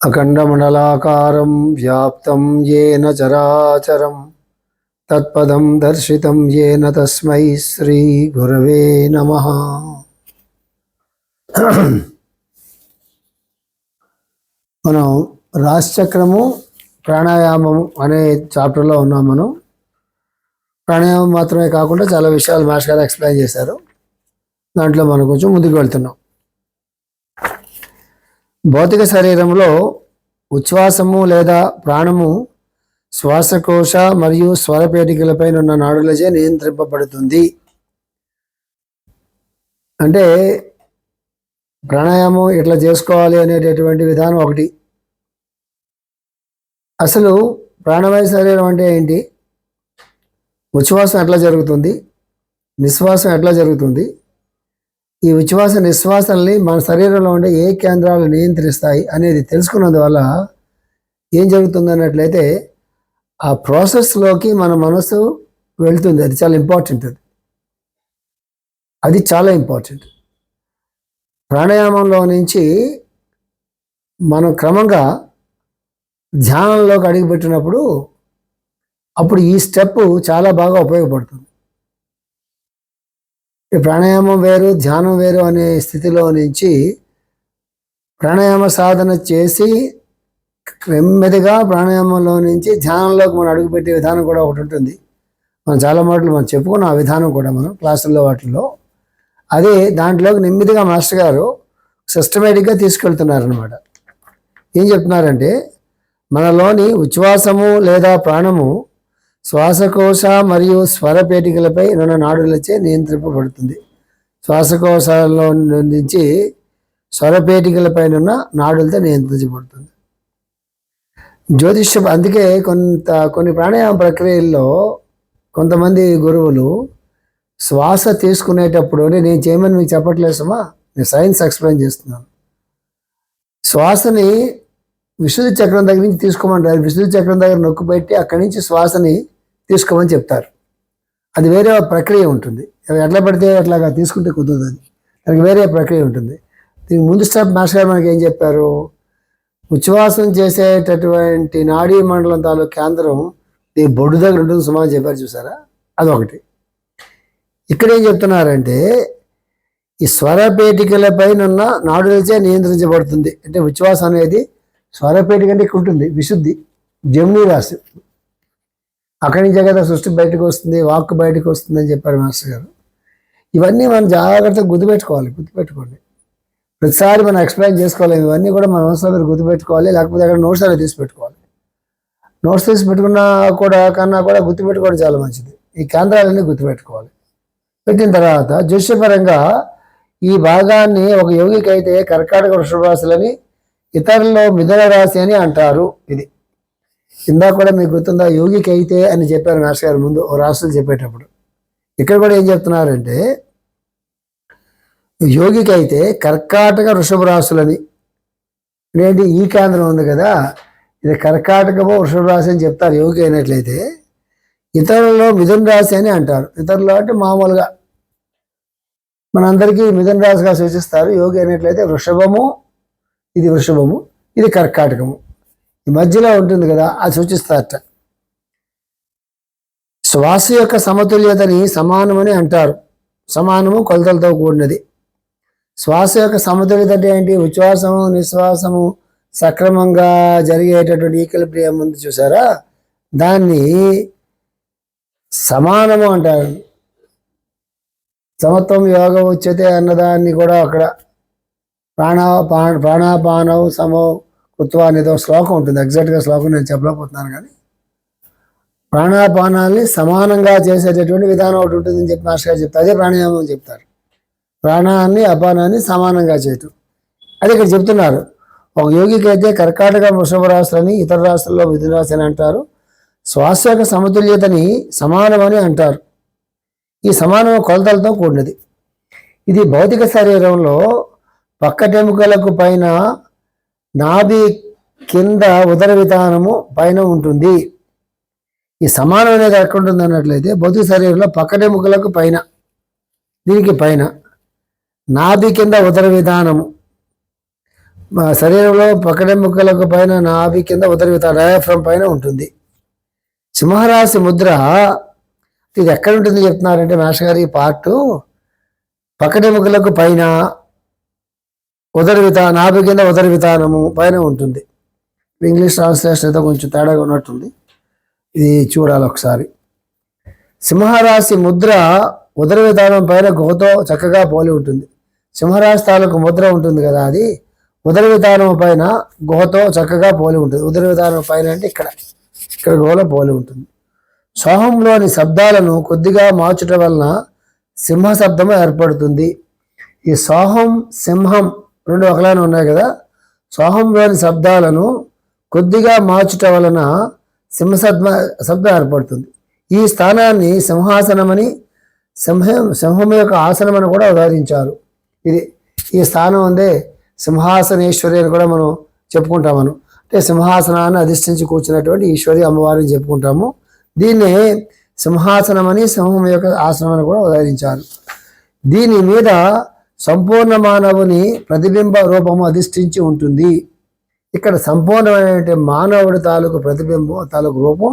అఖండమండలాకారం వ్యాప్తం ఏన చరాచరం తత్పదం దర్శితం ఏన తస్మై శ్రీ గురవే నమ మనం రాశిచక్రము ప్రాణాయామము అనే చాప్టర్లో ఉన్నాం మనం. ప్రాణాయామం మాత్రమే కాకుండా చాలా విషయాలు మాస్టర్ గారు ఎక్స్ప్లెయిన్ చేశారు. దాంట్లో మనం కొంచెం ముందుకు వెళ్తున్నాం. భౌతిక శరీరంలో ఉచ్ఛ్వాసము లేదా ప్రాణము శ్వాసకోశ మరియు స్వరపేటికలపై ఉన్న నాడులచే నియంత్రింపబడుతుంది. అంటే ప్రాణాయామం ఎట్లా చేసుకోవాలి అనేటటువంటి విధానం ఒకటి. అసలు ప్రాణవాయు శరీరం అంటే ఏంటి? ఉచ్ఛ్వాసం ఎట్లా జరుగుతుంది? నిశ్వాసం ఎట్లా జరుగుతుంది? ఈ ఉచ్ఛ్వాస నిశ్వాసాలని మన శరీరంలో ఉండే ఏ కేంద్రాలు నియంత్రిస్తాయి అనేది తెలుసుకున్నందువల్ల ఏం జరుగుతుంది అన్నట్లయితే ఆ ప్రాసెస్లోకి మన మనసు వెళ్తుంది. అది చాలా ఇంపార్టెంట్ అది. అది చాలా ఇంపార్టెంట్ ప్రాణాయామంలో నుంచి మనం క్రమంగా ధ్యానంలోకి అడుగుపెట్టినప్పుడు అప్పుడు ఈ స్టెప్ చాలా బాగా ఉపయోగపడుతుంది. ఈ ప్రాణాయామం వేరు ధ్యానం వేరు అనే స్థితిలో నుంచి ప్రాణాయామ సాధన చేసి నెమ్మదిగా ప్రాణాయామంలో నుంచి ధ్యానంలోకి మనం అడుగుపెట్టే విధానం కూడా ఒకటి ఉంటుంది. మనం చాలా మాటలు మనం చెప్పుకున్న ఆ విధానం కూడా మనం క్లాసుల్లో వాటిల్లో. అదే దాంట్లోకి నెమ్మదిగా మాస్టర్ గారు సిస్టమేటిక్గా తీసుకెళ్తున్నారనమాట ఏం చెప్తున్నారంటే మనలోని ఉచ్ఛ్వాసము లేదా ప్రాణము శ్వాసకోశ మరియు స్వరపేటికలపై రెండు నాడులచే నియంత్రింపబడుతుంది. శ్వాసకోశాలలో నుంచి స్వరపేటికలపైన నాడులతో నియంత్రించబడుతుంది. జ్యోతిష్య అందుకే కొంత కొన్ని ప్రాణాయామ ప్రక్రియల్లో కొంతమంది గురువులు శ్వాస తీసుకునేటప్పుడు నేను చేయమని మీకు చెప్పట్లేదు సుమా నేను సైన్స్ ఎక్స్ప్లెయిన్ చేస్తున్నాను. శ్వాసని విశుద్ధి చక్రం దగ్గర నుంచి తీసుకోమంటారు. విశుద్ధి చక్రం దగ్గర నొక్కు పెట్టి అక్కడి నుంచి శ్వాసని తీసుకోమని చెప్తారు. అది వేరే ప్రక్రియ ఉంటుంది. ఎట్లా పడితే అట్లాగా తీసుకుంటే కుదరదు అది. దానికి వేరే ప్రక్రియ ఉంటుంది. దీనికి ముందు స్టెప్ మాస్టర్ గారు మనకి ఏం చెప్పారు? ఉచ్ఛ్వాసం చేసేటటువంటి నాడీ మండలం తాలూకు కేంద్రం ఈ బొడ్డు దగ్గర ఉంటుంది సుమా చెప్పారు చూసారా? అదొకటి. ఇక్కడ ఏం చెప్తున్నారంటే ఈ స్వరపేటికల పైన ఉన్న నాడులచే నియంత్రించబడుతుంది. అంటే ఉచ్ఛ్వాసం అనేది స్వరపేటిక అంటే ఇక్కడ ఉంటుంది. విశుద్ధి. జముని రాశి. అక్కడి నుంచే కదా సృష్టి బయటకు వస్తుంది వాక్ బయటకు వస్తుంది అని చెప్పారు మాస్టర్ గారు. ఇవన్నీ మనం జాగ్రత్తగా గుర్తుపెట్టుకోవాలి గుర్తుపెట్టుకోండి. ప్రతిసారి మనం ఎక్స్ప్లెయిన్ చేసుకోవాలి ఇవన్నీ కూడా మన మనసులో మీరు గుర్తుపెట్టుకోవాలి లేకపోతే అక్కడ నోట్స్ అనేది తీసి పెట్టుకోవాలి. నోట్స్ తీసి పెట్టుకున్నా కూడా కన్నా కూడా గుర్తుపెట్టుకోవడం చాలా మంచిది. ఈ కేంద్రాలన్నీ గుర్తుపెట్టుకోవాలి. పెట్టిన తర్వాత జ్యోతిషపరంగా ఈ భాగాన్ని ఒక యోగికి అయితే కర్కాటక వృషభరాశులని ఇతరుల్లో మిథున రాశి అని అంటారు ఇది. ఇందాక కూడా మీకు గుర్తుందా? యోగికి అయితే అని చెప్పారు మాస్టర్ గారు ముందు ఓ రాశులు చెప్పేటప్పుడు. ఇక్కడ కూడా ఏం చెప్తున్నారంటే యోగికి అయితే కర్కాటక వృషభ రాసులని. ఏంటి ఈ కేంద్రం ఉంది కదా. ఇది కర్కాటకమో వృషభ రాశి అని చెప్తారు యోగి అయినట్లయితే. ఇతరులలో మిథున రాశి అని అంటారు. ఇతరులు అంటే మామూలుగా. మనందరికీ మిథున రాశిగా సూచిస్తారు. యోగి అయినట్లయితే వృషభము ఇది వృషభము ఇది కర్కాటకము. మధ్యలో ఉంటుంది కదా అది సూచిస్తారట. శ్వాస యొక్క సమతుల్యతని సమానమని అంటారు. సమానము కొలతలతో కూడినది. శ్వాస యొక్క సమతుల్యత అంటే ఏంటి? ఉచ్ఛ్వాసము నిశ్వాసము సక్రమంగా జరిగేటటువంటి ఈకలిప్రియం ఉంది చూసారా? దాన్ని సమానము అంటారు. సమత్వం యోగం ఉచ్యతే అన్నదాన్ని కూడా అక్కడ ప్రాణ ప్రాణాపానం సమో కుత్వా అనేది శ్లోకం ఉంటుంది. ఎగ్జాక్ట్గా శ్లోకం నేను చెప్పలేకపోతున్నాను కానీ ప్రాణాపానాల్ని సమానంగా చేసేటటువంటి విధానం ఒకటి ఉంటుందని చెప్పి మాస్టర్ గారు చెప్తారు. అదే ప్రాణాయామం అని చెప్తారు. ప్రాణాన్ని అపానాన్ని సమానంగా చేయటం. అది ఇక్కడ చెప్తున్నారు. ఒక యోగికి అయితే కర్కాటక వృషభ రాశులని ఇతర రాష్ట్రాల్లో మిథున రాశి అని అంటారు. శ్వాస యొక్క సమతుల్యతని సమానమని అంటారు. ఈ సమానం కొలతలతో కూడినది. ఇది భౌతిక శరీరంలో పక్కటెముకలకు పైన నాభి కింద ఉదర విధానము పైన ఉంటుంది. ఈ సమానం అనేది ఎక్కడ ఉంటుంది అన్నట్లయితే బొద్దు శరీరంలో పక్కటెముకలకు పైన దీనికి పైన. నాభి కింద ఉదర విధానము. మా శరీరంలో ముక్కలకు పైన నాభి కింద ఉదర విధానం డయాఫ్రమ్ పైన ఉంటుంది. సింహరాశి ముద్ర ఇది ఎక్కడ ఉంటుంది చెప్తున్నారంటే మేషగారి పార్టు ఈ పార్ట్ పైన ఉదర విధానం నాభి కింద ఉదర విధానము పైన ఉంటుంది. ఇంగ్లీష్ ట్రాన్స్లేషన్ అయితే కొంచెం తేడాగా ఉన్నట్టుంది. ఇది చూడాలి ఒకసారి. సింహరాశి ముద్ర ఉదర విధానం పైన గుహతో చక్కగా పోలి ఉంటుంది. సింహరాశి తాలూకు ముద్ర ఉంటుంది కదా అది. ఉదర విధానం పైన గుహతో చక్కగా పోలి ఉంటుంది. ఉదర విధానం పైన అంటే ఇక్కడ. ఇక్కడ గుహలో పోలి ఉంటుంది. సోహంలోని శబ్దాలను కొద్దిగా మార్చడం వలన సింహ శబ్దం ఏర్పడుతుంది. ఈ సోహం సింహం రెండు ఒకలానే ఉన్నాయి కదా? సోహంలోని శబ్దాలను కొద్దిగా మార్చుట వలన సింహసద్మ శబ్దం ఏర్పడుతుంది. ఈ స్థానాన్ని సింహాసనమని సింహం సింహం యొక్క ఆసనం అని కూడా ఉదాహరించారు. ఇది ఈ స్థానం ఉందే సింహాసనేశ్వరి అని కూడా మనం చెప్పుకుంటాం మనం. అంటే సింహాసనాన్ని అధిష్ఠించి కూర్చున్నటువంటి ఈశ్వరి అమ్మవారిని చెప్పుకుంటాము. దీన్ని సింహాసనం అని సింహం యొక్క ఆసనం అని కూడా ఉదాహరించారు. దీని మీద సంపూర్ణ మానవుని ప్రతిబింబ రూపము అధిష్ఠించి ఉంటుంది. ఇక్కడ సంపూర్ణమైన మానవుడి తాలూకు ప్రతిబింబం తాలూకు రూపం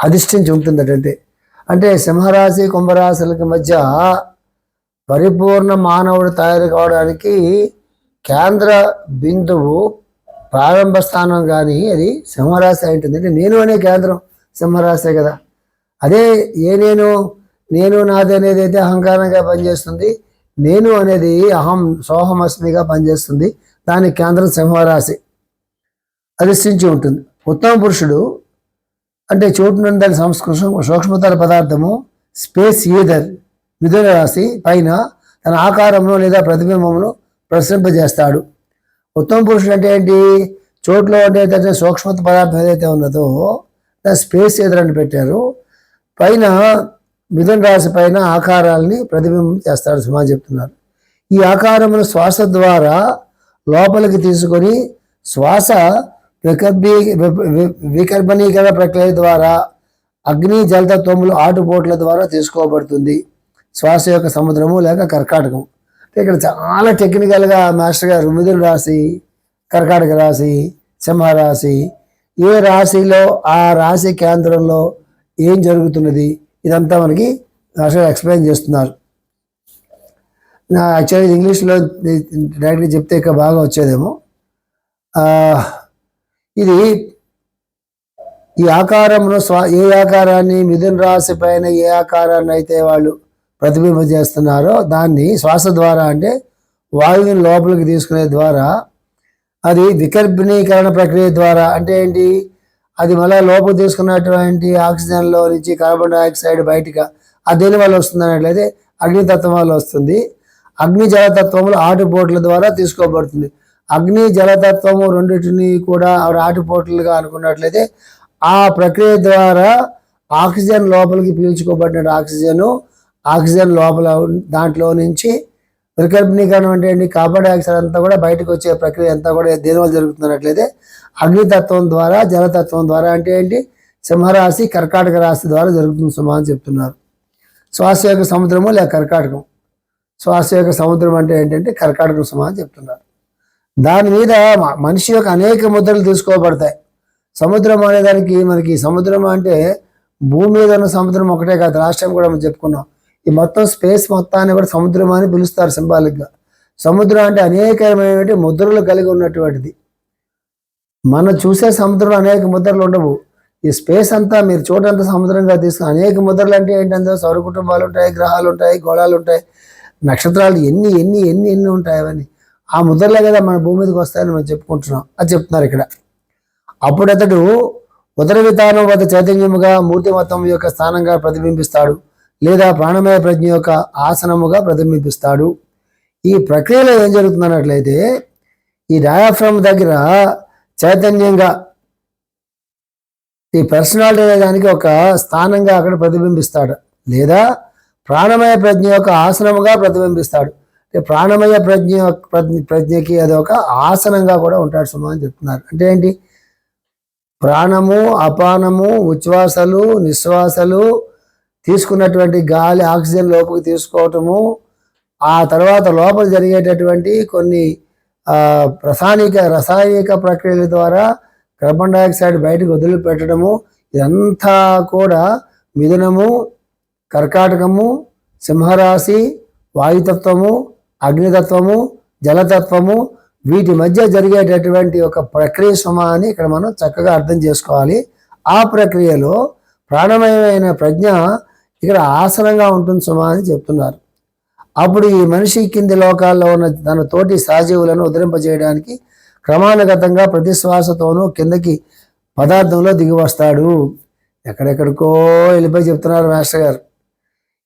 అధిష్ఠించి ఉంటుందటంటే అంటే సింహరాశి కుంభరాశులకి మధ్య పరిపూర్ణ మానవుడు తయారు కావడానికి కేంద్ర బిందువు ప్రారంభ స్థానం కానీ అది సింహరాశి అయి ఉంటుంది. అంటే నేను అనే కేంద్రం సింహరాశే కదా. అదే ఏ నేను నేను నాది అనేది అయితే అహంకారంగా పనిచేస్తుంది. నేను అనేది అహం సోహమస్మిగా పనిచేస్తుంది. దాని కేంద్రం సింహరాశి. అధిష్ఠించి ఉంటుంది. ఉత్తమ పురుషుడు అంటే చోటు నుండి సంస్కృతం సూక్ష్మతర పదార్థము స్పేస్ ఈదర్ మిథున రాశి పైన తన ఆకారంలో లేదా ప్రతిబింబమును ప్రసరింపజేస్తాడు. ఉత్తమ పురుషుడు అంటే ఏంటి? చోట్లో అంటే తన సూక్ష్మత పదార్థం ఏదైతే ఉన్నదో దాని స్పేస్ ఎదురని పెట్టారు. పైన మిథున రాశి పైన ఆకారాలని ప్రతిబింబం చేస్తాడు సుమా చెప్తున్నారు. ఈ ఆకారమును శ్వాస ద్వారా లోపలికి తీసుకొని శ్వాస వికర్బీ వి- ప్రక్రియ ద్వారా అగ్ని జలతత్వములు ఆటుపోట్ల ద్వారా తీసుకోబడుతుంది. శ్వాస యొక్క సముద్రము లేక కర్కాటకం అంటే ఇక్కడ చాలా టెక్నికల్గా మాస్టర్ గారు మిథున రాశి కర్కాటక రాశి సింహరాశి ఏ రాశిలో ఆ రాశి కేంద్రంలో ఏం జరుగుతున్నది? ఇదంతా మనకి మాస్టర్ ఎక్స్ప్లెయిన్ చేస్తున్నారు. నా యాక్చువల్లీ ఇంగ్లీష్లో డైరెక్ట్గా చెప్తే ఇక బాగా వచ్చేదేమో. ఇది ఈ ఆకారంలో స్వా ఏ ఆకారాన్ని మిథున రాశి పైన ఏ ఆకారాన్ని అయితే వాళ్ళు ప్రతిబింబం చేస్తున్నారో దాన్ని శ్వాస ద్వారా అంటే వాయువుని లోపలికి తీసుకునే ద్వారా అది వికర్భిణీకరణ ప్రక్రియ ద్వారా అంటే ఏంటి? అది మళ్ళీ లోపల తీసుకున్నటువంటి ఆక్సిజన్లో నుంచి కార్బన్ డైఆక్సైడ్ బయటగా అది దేని వల్ల వస్తుంది అన్నట్లయితే అగ్నితత్వం వల్ల వస్తుంది. అగ్ని జలతత్వములు ఆటుపోట్ల ద్వారా తీసుకోబడుతుంది. అగ్ని జలతత్వము రెండింటిని కూడా ఆటుపోట్లుగా అనుకున్నట్లయితే ఆ ప్రక్రియ ద్వారా ఆక్సిజన్ లోపలికి పీల్చుకోబడిన ఆక్సిజను ఆక్సిజన్ లోపల దాంట్లో నుంచి వికర్బణీకరణం అంటే ఏంటి? కార్బన్ డైఆక్సైడ్ అంతా కూడా బయటకు వచ్చే ప్రక్రియ అంతా కూడా దేనివల్ల జరుగుతున్నట్లయితే అగ్నితత్వం ద్వారా జలతత్వం ద్వారా అంటే ఏంటి? సింహరాశి కర్కాటక రాశి ద్వారా జరుగుతుంది సుమా అని చెప్తున్నారు. శ్వాస యొక్క సముద్రము లేక కర్కాటకం? శ్వాస యొక్క సముద్రం అంటే ఏంటంటే కర్కాటకం సుమా అని చెప్తున్నారు. దాని మీద మనిషి యొక్క అనేక ముద్రలు తీసుకోబడతాయి. సముద్రం అనేదానికి మనకి సముద్రం అంటే భూమి మీద ఉన్న సముద్రం ఒకటే కాదు రాష్ట్రం కూడా మనం చెప్పుకున్నాం. ఈ మొత్తం స్పేస్ మొత్తాన్ని కూడా సముద్రం అని పిలుస్తారు సింబాలిక్గా. సముద్రం అంటే అనేకమైనటువంటి ముద్రలు కలిగి ఉన్నటువంటిది. మనం చూసే సముద్రంలో అనేక ముద్రలు ఉండవు. ఈ స్పేస్ అంతా మీరు చూడంత సముద్రంగా తీసుకుని అనేక ముద్రలు అంటే ఏంటంటే సౌర కుటుంబాలు ఉంటాయి గ్రహాలు ఉంటాయి గోళాలు ఉంటాయి నక్షత్రాలు ఎన్ని ఎన్ని ఎన్ని ఎన్ని ఉంటాయి అవన్నీ. ఆ ముద్రలే కదా మన భూమి మీదకి వస్తాయని మనం చెప్పుకుంటున్నాం. అది చెప్తున్నారు ఇక్కడ. అప్పుడు అతడు ఉదర విధానం వద్ద చైతన్యముగా మూర్తిమతం యొక్క స్థానంగా ప్రతిబింబిస్తాడు. లేదా ప్రాణమయ ప్రజ్ఞ యొక్క ఆసనముగా ప్రతిబింబిస్తాడు. ఈ ప్రక్రియలో ఏం జరుగుతుందన్నట్లయితే ఈ డయాఫ్రమ్ దగ్గర చైతన్యంగా ఈ పర్సనాలిటీ అనేదానికి ఒక స్థానంగా అక్కడ ప్రతిబింబిస్తాడు. లేదా ప్రాణమయ ప్రజ్ఞ యొక్క ఆసనముగా ప్రతిబింబిస్తాడు. అంటే ప్రాణమయ ప్రజ్ఞ యొక్క- ప్రజ్ఞకి అది ఒక ఆసనంగా కూడా ఉంటాడు సుమని అని చెప్తున్నారు. అంటే ఏంటి? ప్రాణము అపానము ఉచ్ఛ్వాసలు నిశ్వాసలు తీసుకున్నటువంటి గాలి ఆక్సిజన్ లోపలికి తీసుకోవటము ఆ తర్వాత లోపల జరిగేటటువంటి కొన్ని రసాయనిక రసాయనిక ప్రక్రియల ద్వారా కార్బన్ డైఆక్సైడ్ బయటకు వదిలిపెట్టడము ఇదంతా కూడా మిథునము కర్కాటకము సింహరాశి వాయుతత్వము అగ్నితత్వము జలతత్వము వీటి మధ్య జరిగేటటువంటి ఒక ప్రక్రియ సుమా ఇక్కడ మనం చక్కగా అర్థం చేసుకోవాలి. ఆ ప్రక్రియలో ప్రాణమయమైన ప్రజ్ఞ ఇక్కడ ఆసనంగా ఉంటుంది సుమా అని చెప్తున్నారు. అప్పుడు ఈ మనిషి కింది లోకాల్లో ఉన్న తన తోటి సహజీవులను ఉద్ధరింపజేయడానికి క్రమానుగతంగా ప్రతి శ్వాసతోనూ కిందకి పదార్థంలో దిగి వస్తాడు. ఎక్కడెక్కడికో వెళ్ళిపోయి చెప్తున్నారు మాస్టర్ గారు.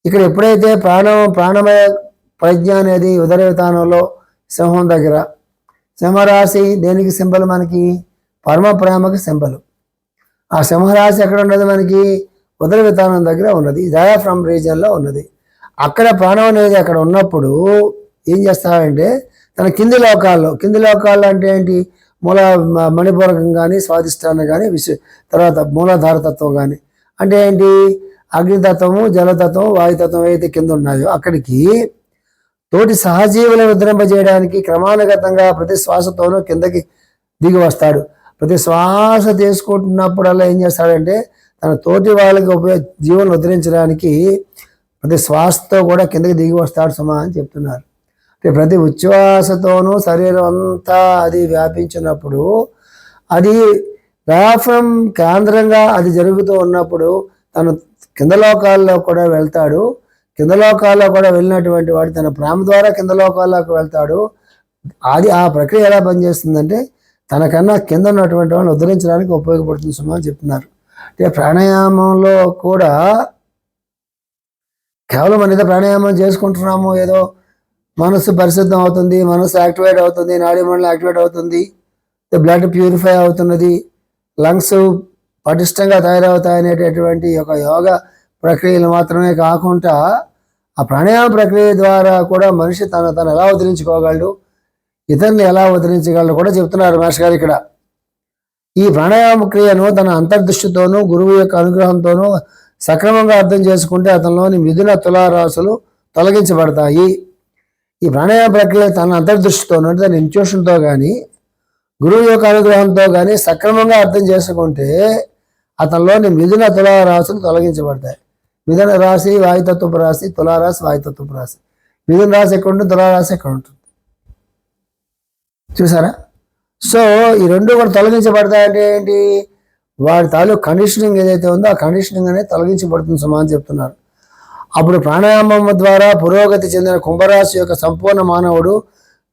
ఇక్కడ ఎప్పుడైతే ప్రాణం ప్రాణమయ ప్రజ్ఞ అనేది ఉదర విధానంలో సింహం దగ్గర సింహరాశి దేనికి సింబల్ మనకి? పరమ ప్రేమకి సింబల్. ఆ సింహరాశి ఎక్కడ ఉన్నది మనకి? ఉదర విధానం దగ్గర ఉన్నది. డయాఫ్రమ్ రీజియన్లో ఉన్నది. అక్కడ ప్రాణం అనేది అక్కడ ఉన్నప్పుడు ఏం చేస్తాడంటే తన కింది లోకాల్లో కింది లోకాల్లో అంటే ఏంటి? మూల మ- మణిపూరకం కానీ స్వాదిష్టాన్ని కానీ విశ్వ తర్వాత మూలాధార తత్వం కానీ అంటే ఏంటి? అగ్నితత్వము జలతత్వం వాయుతత్వం ఏదైతే కింద ఉన్నాయో అక్కడికి తోటి సహజీవులను ఉద్ధరింపజేయడానికి క్రమానుగతంగా ప్రతి శ్వాసతోనూ కిందకి దిగి వస్తాడు. ప్రతి శ్వాస తీసుకుంటున్నప్పుడల్లా ఏం చేస్తాడంటే తన తోటి వాళ్ళకి ఉపయోగ జీవనం ఉద్ధరించడానికి ప్రతి శ్వాసతో కూడా కిందకి దిగి వస్తాడు సుమా అని చెప్తున్నారు. అంటే ప్రతి ఉచ్ఛ్వాసతోనూ శరీరం అంతా అది వ్యాపించినప్పుడు అది డయాఫ్రమ్ కేంద్రంగా అది జరుగుతూ ఉన్నప్పుడు తను కింద లోకాల్లో కూడా వెళ్తాడు. కింద లోకాల్లో కూడా వెళ్ళినటువంటి వాడు తన ప్రేమ ద్వారా కింద లోకాల్లోకి వెళ్తాడు. అది ఆ ప్రక్రియ ఎలా పనిచేస్తుందంటే తనకన్నా కింద ఉన్నటువంటి వాళ్ళని ఉద్ధరించడానికి ఉపయోగపడుతుంది సుమా అని చెప్తున్నారు. అంటే ప్రాణాయామంలో కూడా కేవలం మన ఏదో ప్రాణాయామం చేసుకుంటున్నాము ఏదో మనసు పరిశుద్ధం అవుతుంది మనసు యాక్టివేట్ అవుతుంది నాడీ మండలం యాక్టివేట్ అవుతుంది బ్లడ్ ప్యూరిఫై అవుతున్నది లంగ్స్ పటిష్టంగా తయారవుతాయి అనేటటువంటి ఒక యోగ ప్రక్రియలు మాత్రమే కాకుండా ఆ ప్రాణాయామ ప్రక్రియ ద్వారా కూడా మనిషి తన తను ఎలా వదిలించుకోగలడు ఇతరుని ఎలా వదిలించగలడు కూడా చెప్తున్నారు మాస్టర్ గారు ఇక్కడ. ఈ ప్రాణాయామ క్రియను తన అంతర్దృష్టితోనూ గురువు యొక్క అనుగ్రహంతోనూ సక్రమంగా అర్థం చేసుకుంటే అతనిలోని మిథున తులారాసులు తొలగించబడతాయి. ఈ ప్రాణాయామ ప్రక్రియ తన అంతర్దృష్టితోనూ అంటే తన ఇంట్యూషన్తో కానీ గురువు యొక్క అనుగ్రహంతో కానీ సక్రమంగా అర్థం చేసుకుంటే అతనిలోని మిథున తులారాసులు తొలగించబడతాయి. మిథున రాశి వాయుతత్వపు రాశి తులారాశి వాయుతత్వపు రాశి. మిథున రాశి ఎక్కడ ఉంటుంది తులారాశి ఎక్కడ ఉంటుంది? చూసారా? సో ఈ రెండు కూడా తొలగించబడతాయంటే ఏంటి? వాడి తాలూకు కండిషనింగ్ ఏదైతే ఉందో ఆ కండిషనింగ్ అనేది తొలగించబడుతుంది సుమా అని చెప్తున్నారు. అప్పుడు ప్రాణాయామం ద్వారా పురోగతి చెందిన కుంభరాశి యొక్క సంపూర్ణ మానవుడు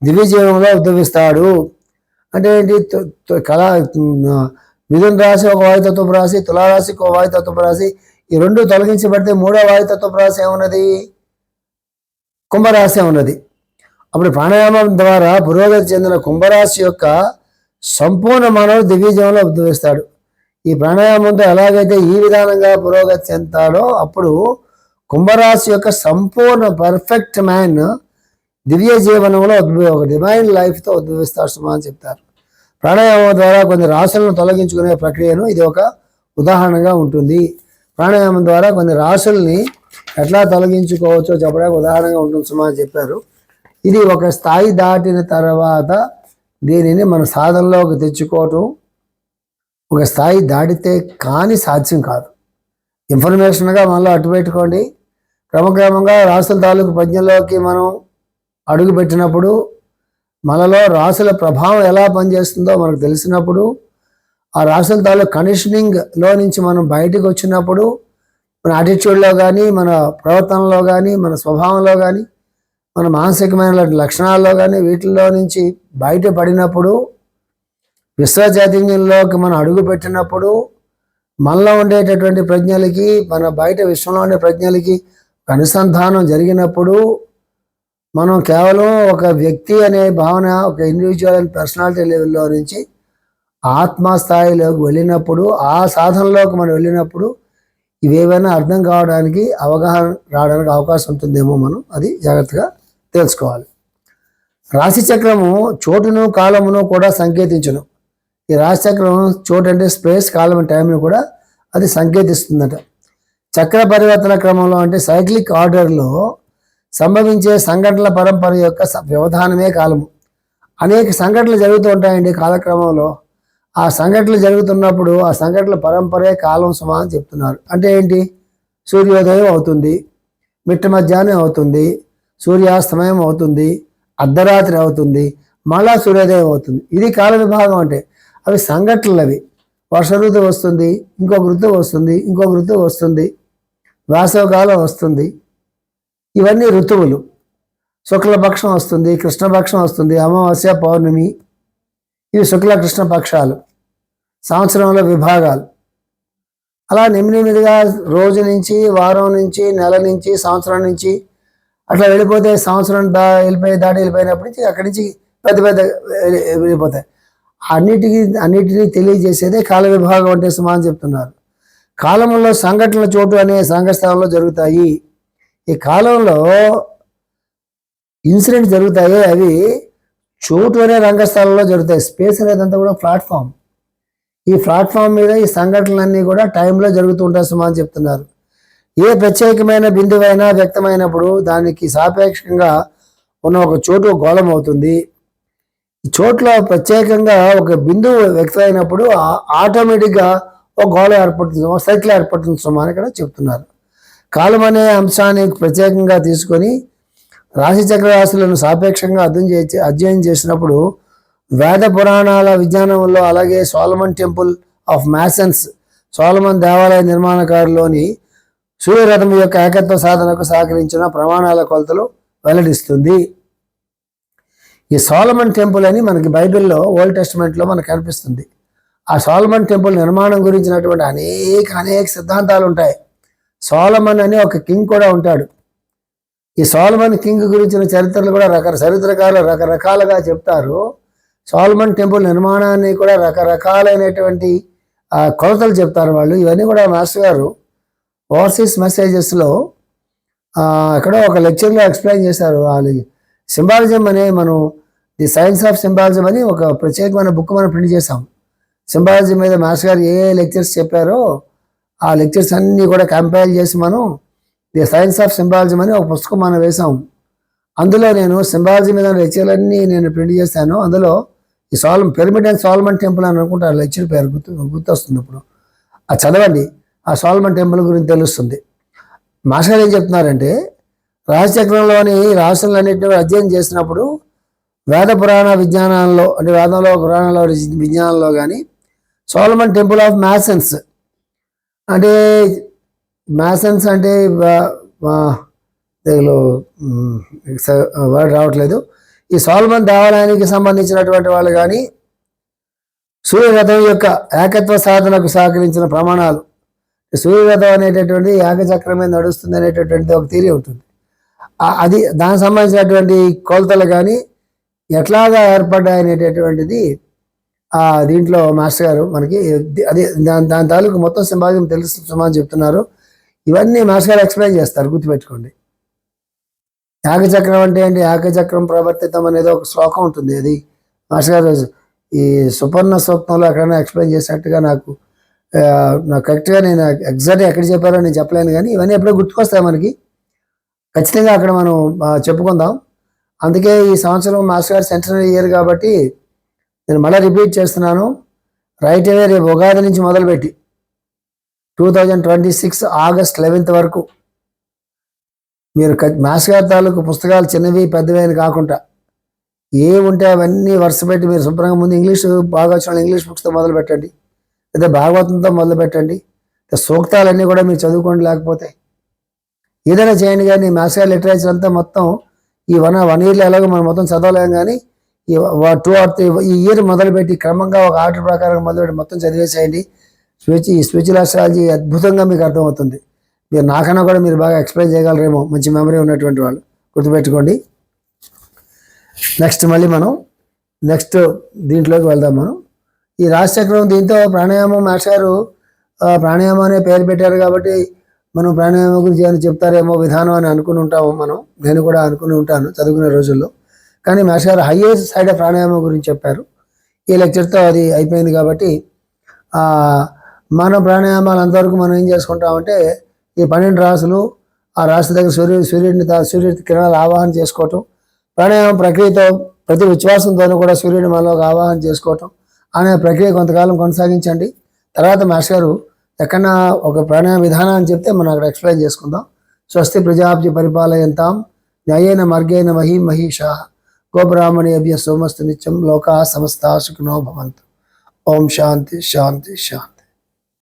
దివ్య జీవంలో ఉద్భవిస్తాడు. అంటే ఏంటి? కళా మిథున రాశి ఒక వాయుతత్వపు రాశి తులారాశి ఒక వాయుతత్వపు రాశి. ఈ రెండు తొలగించబడితే మూడో వాయుతత్వపు రాశి ఏమున్నది? కుంభరాశి ఉన్నది అప్పుడు ప్రాణాయామం ద్వారా పురోగతి చెందిన కుంభరాశి యొక్క సంపూర్ణ మానవుడు దివ్య జీవంలో ఉద్భవిస్తాడు. ఈ ప్రాణాయామంతో ఎలాగైతే ఈ విధానంగా పురోగతి చెందుతాడో అప్పుడు కుంభరాశి యొక్క సంపూర్ణ పర్ఫెక్ట్ మ్యాన్ దివ్య జీవనంలో ఉద్భవ ఒక డివైన్ లైఫ్తో ఉద్భవిస్తాడు సుమా అని చెప్తారు. ప్రాణాయామం ద్వారా కొన్ని రాశులను తొలగించుకునే ప్రక్రియను ఇది ఒక ఉదాహరణగా ఉంటుంది. ప్రాణాయామం ద్వారా కొన్ని రాశుల్ని ఎట్లా తొలగించుకోవచ్చో చెప్పడానికి ఉదాహరణగా ఉంటుంది సుమా అని చెప్పారు. ఇది ఒక స్థాయి దాటిన తర్వాత దీనిని మన సాధనలోకి తెచ్చుకోవటం ఒక స్థాయి దాటితే కానీ సాధ్యం కాదు. ఇన్ఫర్మేషన్గా మనలో అటు పెట్టుకోండి. క్రమక్రమంగా రాసుల తాలూకు పద్యంలోకి మనం అడుగుపెట్టినప్పుడు మనలో రాసుల ప్రభావం ఎలా పనిచేస్తుందో మనకు తెలిసినప్పుడు ఆ రాసుల తాలూకు కండిషనింగ్లో నుంచి మనం బయటకు వచ్చినప్పుడు మన యాటిట్యూడ్లో కానీ మన ప్రవర్తనలో కానీ మన స్వభావంలో కానీ మన మానసికమైన లక్షణాల్లో కానీ వీటిల్లో నుంచి బయటపడినప్పుడు విశ్వచైతన్యంలోకి మనం అడుగు పెట్టినప్పుడు మనలో ఉండేటటువంటి ప్రజ్ఞలకి మన బయట విశ్వంలో ఉండే ప్రజ్ఞలకి అనుసంధానం జరిగినప్పుడు మనం కేవలం ఒక వ్యక్తి అనే భావన ఒక ఇండివిజువల్ అండ్ పర్సనాలిటీ లెవెల్లో నుంచి ఆత్మస్థాయిలోకి వెళ్ళినప్పుడు ఆ సాధనలోకి మనం వెళ్ళినప్పుడు ఇవేవైనా అర్థం కావడానికి అవగాహన రావడానికి అవకాశం ఉంటుందేమో మనం అది జాగ్రత్తగా తెలుసుకోవాలి. రాశిచక్రము చోటును కాలమును కూడా సంకేతించును. ఈ రాశిచక్రం చోటు అంటే స్పేస్ కాలం టైంను కూడా అది సంకేతిస్తుందట. చక్ర పరివర్తన క్రమంలో అంటే సైక్లిక్ ఆర్డర్లో సంభవించే సంఘటనల పరంపర యొక్క వ్యవధానమే కాలము. అనేక సంఘటనలు జరుగుతూ ఉంటాయండి కాలక్రమంలో. ఆ సంఘటనలు జరుగుతున్నప్పుడు ఆ సంఘటనల పరంపరే కాలం సమా అని చెప్తున్నారు. అంటే ఏంటి? సూర్యోదయం అవుతుంది మిట్ట మధ్యాహ్నం అవుతుంది సూర్యాస్తమయం అవుతుంది అర్ధరాత్రి అవుతుంది మళ్ళా సూర్యోదయం అవుతుంది. ఇది కాల విభాగం అంటే అవి సంఘటనలు అవి. వర్ష ఋతువు వస్తుంది ఇంకొక ఋతువు వస్తుంది ఇంకొక ఋతువు వస్తుంది వేసవకాలం వస్తుంది. ఇవన్నీ ఋతువులు. శుక్లపక్షం వస్తుంది కృష్ణపక్షం వస్తుంది అమావాస్య పౌర్ణమి. ఇవి శుక్ల కృష్ణ పక్షాలు సంవత్సరంలో విభాగాలు. అలా నెమ్మదిగా రోజు నుంచి వారం నుంచి నెల నుంచి సంవత్సరం నుంచి అట్లా వెళ్ళిపోతే సంవత్సరం దా వెళ్ళిపోయి దాటి వెళ్ళిపోయినప్పటి నుంచి అక్కడి నుంచి పెద్ద పెద్ద వెళ్ళిపోతాయి. అన్నిటికీ అన్నిటినీ తెలియజేసేదే కాల విభాగం అంటే సుమా అని చెప్తున్నారు. కాలంలో సంఘటనల చోటు అనే సంఘస్థానంలో జరుగుతాయి. ఈ కాలంలో ఇన్సిడెంట్ జరుగుతాయి. అవి చోటు అనే రంగస్థలంలో జరుగుతాయి. స్పేస్ అనేదంతా కూడా ప్లాట్ఫామ్. ఈ ప్లాట్ఫామ్ మీద ఈ సంఘటనలన్నీ కూడా టైంలో జరుగుతూ ఉంటాయి సుమా అని చెప్తున్నారు. ఏ ప్రత్యేకమైన బిందువైనా వ్యక్తమైనప్పుడు దానికి సాపేక్షంగా ఉన్న ఒక చోటు గోళం అవుతుంది ఈ చోట్ల ప్రత్యేకంగా ఒక బిందువు వ్యక్తమైనప్పుడు ఆటోమేటిక్గా ఒక గోళం ఏర్పడుతుంది ఒక సైకిల్ ఏర్పడుతుంది సుమా అని ఇక్కడ చెప్తున్నారు. కాలం అనే అంశాన్ని ప్రత్యేకంగా తీసుకొని రాశి చక్రరాశులను సాపేక్షంగా అర్థం చేసి అధ్యయనం చేసినప్పుడు వేద పురాణాల విజ్ఞానంలో అలాగే Solomon temple of masons Solomon దేవాలయ నిర్మాణకారులోని సూర్యరథం యొక్క ఏకత్వ సాధనకు సహకరించిన ప్రమాణాల కొలతలు వెల్లడిస్తుంది. ఈ సోలమన్ టెంపుల్ అని మనకి బైబిల్లో ఓల్డ్ టెస్ట్మెంట్లో మనకు కనిపిస్తుంది. ఆ సోలమన్ టెంపుల్ నిర్మాణం గురించినటువంటి అనేక అనేక సిద్ధాంతాలు ఉంటాయి. సోలమన్ అని ఒక కింగ్ కూడా ఉంటాడు. ఈ సోలమన్ కింగ్ గురించిన చరిత్రలు కూడా రకర చరిత్రకారులు రకరకాలుగా చెప్తారు. సోల్మన్ టెంపుల్ నిర్మాణాన్ని కూడా రకరకాలైనటువంటి కొలతలు చెప్తారు వాళ్ళు. ఇవన్నీ కూడా మాస్టర్ గారు ఓవర్సీస్ మెసేజెస్లో ఎక్కడో ఒక లెక్చర్లో ఎక్స్ప్లెయిన్ చేశారు. వాళ్ళు సింబాలిజం అనే మనం ది సైన్స్ ఆఫ్ సింబాలిజం అని ఒక ప్రత్యేకమైన బుక్ మనం ప్రింట్ చేసాం సింబాలిజం మీద మాస్టర్ గారు ఏ లెక్చర్స్ చెప్పారో ఆ లెక్చర్స్ అన్నీ కూడా కంపైల్ చేసి మనం ది సైన్స్ ఆఫ్ సింబాలిజం అని ఒక పుస్తకం మనం వేసాం అందులో నేను సింబాలజీ మీద లెక్చర్లన్నీ నేను ప్రింట్ చేశాను. అందులో ఈ solve pyramid and Solomon temple అని అనుకుంటా ఆ లెక్చర్ పేరు గుర్తు గుర్తొస్తుంది ఇప్పుడు అది చదవండి. ఆ సోల్మన్ టెంపుల్ గురించి తెలుస్తుంది. మాస్టర్ ఏం చెప్తున్నారంటే రాజచక్రంలోని రాష్ట్రాలన్నింటినీ అధ్యయనం చేసినప్పుడు వేద పురాణ విజ్ఞానాల్లో అంటే వేదంలో పురాణంలో విజ్ఞానంలో కానీ సోలమన్ టెంపుల్ ఆఫ్ మ్యాసన్స్ అంటే మ్యాసన్స్ అంటే తెలుగులో వర్డ్ రావట్లేదు. ఈ సోల్మన్ దేవాలయానికి సంబంధించినటువంటి వాళ్ళు కానీ సూర్యరథం యొక్క ఏకత్వ సాధనకు సహకరించిన ప్రమాణాలు సూర్యరథం అనేటటువంటి యాగచక్రం మీద నడుస్తుంది అనేటటువంటిది ఒక థీరీ ఉంటుంది అది దానికి సంబంధించినటువంటి కొలతలు కానీ ఎట్లాగా ఏర్పడ్డాయి అనేటటువంటిది దీంట్లో మాస్టర్ గారు మనకి అదే దాని దాని తాలూకు మొత్తం సింబాలిజం తెలుస్తుందని చెప్తున్నారు. ఇవన్నీ మాస్టర్ గారు ఎక్స్ప్లెయిన్ చేస్తారు గుర్తుపెట్టుకోండి. యాగచక్రం అంటే ఏంటి? యాగచక్రం ప్రవర్తితం అనేది ఒక శ్లోకం ఉంటుంది. అది మాస్టర్ గారు ఈ సుపర్ణ సూక్తంలో ఎక్కడైనా ఎక్స్ప్లెయిన్ చేసినట్టుగా నాకు నాకు కరెక్ట్గా నేను ఎగ్జాక్ట్గా ఎక్కడ చెప్పారో నేను చెప్పలేను కానీ ఇవన్నీ ఎప్పుడో గుర్తుకొస్తాయి మనకి. ఖచ్చితంగా అక్కడ మనం చెప్పుకుందాం. అందుకే ఈ సంవత్సరం మాస్టర్ గారు సెంటనరీ ఇయర్ కాబట్టి నేను మళ్ళీ రిపీట్ చేస్తున్నాను. రైట్ అవే రేపు ఉగాది నుంచి మొదలుపెట్టి two thousand twenty six August eleventh వరకు మీరు క- మాస్ గారి తాలూకు పుస్తకాలు చిన్నవి పెద్దవి అని కాకుండా ఏ ఉంటే అవన్నీ వరుస పెట్టి మీరు శుభ్రంగా ముందు ఇంగ్లీష్ బాగా వచ్చిన ఇంగ్లీష్ బుక్స్తో మొదలు పెట్టండి లేదా భాగవతంతో మొదలు పెట్టండి సూక్తాలన్నీ కూడా మీరు చదువుకోండి లేకపోతే ఏదైనా చేయండి కానీ మాస్ లిటరేచర్ అంతా మొత్తం ఈ వన్ వన్ ఇయర్లో ఎలాగో మనం మొత్తం చదవలేం కానీ ఈ టూ ఆర్ త్రీ ఈ ఇయర్ మొదలుపెట్టి క్రమంగా ఒక ఆర్డర్ ప్రకారం మొదలుపెట్టి మొత్తం చదివేసేయండి. స్విచ్ ఈ స్విచ్ అస్ట్రాలజీ అద్భుతంగా మీకు అర్థమవుతుంది. మీరు నాకన్నా కూడా మీరు బాగా ఎక్స్ప్లెయిన్ చేయగలరేమో మంచి మెమరీ ఉన్నటువంటి వాళ్ళు. గుర్తుపెట్టుకోండి. నెక్స్ట్ మళ్ళీ మనం నెక్స్ట్ దీంట్లోకి వెళ్దాం మనం. ఈ రాశిచక్రం దీంతో ప్రాణాయామం మాస్టర్ గారు ప్రాణాయామం అనే పేరు పెట్టారు కాబట్టి మనం ప్రాణాయామం గురించి ఏమైనా చెప్తారేమో విధానం అని అనుకుని ఉంటాము మనం. నేను కూడా అనుకుని ఉంటాను చదువుకునే రోజుల్లో. కానీ మాస్టర్ గారు హైయెస్ట్ సైడ్ ఆఫ్ ప్రాణాయామం గురించి చెప్పారు. ఈ లెక్చర్తో అది అయిపోయింది కాబట్టి మన ప్రాణాయామాలు అంతవరకు మనం ఏం చేసుకుంటామంటే ఈ పన్నెండు రాసులు ఆ రాశి దగ్గర సూర్యుడు సూర్యుడిని సూర్యుడి కిరణాలు ఆవాహన చేసుకోవటం ప్రాణాయామం ప్రక్రియతో ప్రతి విశ్వాసంతోనూ కూడా సూర్యుడిని మనలోకి ఆవాహన చేసుకోవటం అనే ప్రక్రియ కొంతకాలం కొనసాగించండి. తర్వాత మాస్టర్ గారు ఎక్కడన్నా ఒక ప్రాణాయామ విధానం అని చెప్తే మనం అక్కడ ఎక్స్ప్లెయిన్ చేసుకుందాం. స్వస్తి ప్రజాబ్జి పరిపాలయంతాం. న్యాయేన మార్గేణ మహిష మహిషా. గోబ్రాహ్మణేభ్య సోమస్తు నిత్యం లోకా సమస్త సుఖినో భవంతు. ఓం శాంతి శాంతి శాంతి.